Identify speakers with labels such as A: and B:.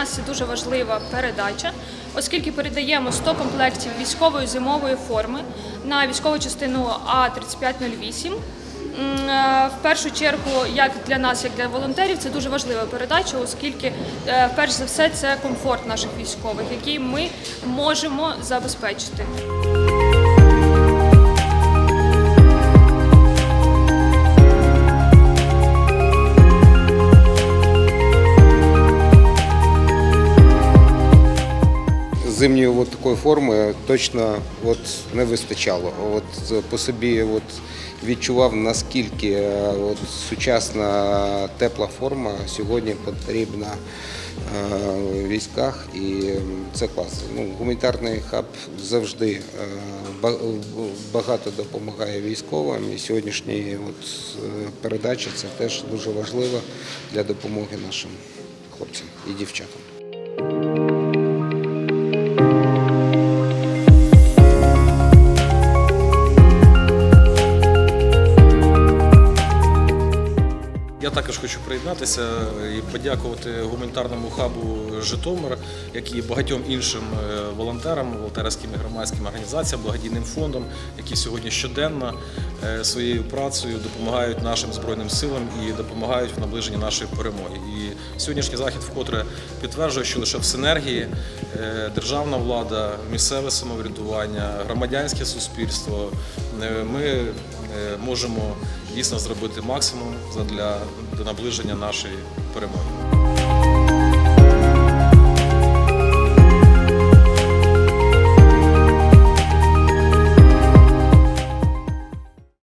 A: нас дуже важлива передача, оскільки передаємо 100 комплектів військової зимової форми на військову частину А3508. Е, В першу чергу, як для нас, як для волонтерів, це дуже важлива передача, оскільки е, перш за все це комфорт наших військових, який ми можемо забезпечити.
B: Зимньої от такої форми точно от не вистачало. От по собі от відчував наскільки е, от сучасна тепла форма сьогодні потрібна е, в військах, і це клас. Ну, гуманітарний хаб завжди е, багато допомагає військовим. І сьогоднішні от передачі це теж дуже важливо для допомоги нашим хлопцям і дівчатам.
C: Також хочу приєднатися і подякувати гуманітарному хабу Житомир, як і багатьом іншим е, волонтерам, волонтерським громадським організаціям, благодійним фондам, які сьогодні щоденно е, своєю працею допомагають нашим збройним силам і допомагають в наближенні нашої перемоги. І сьогоднішній захід вкотре підтверджує, що лише в синергії е, державна влада, місцеве самоврядування, громадянське суспільство ми можемо дійсно зробити максимум для наближення нашої перемоги.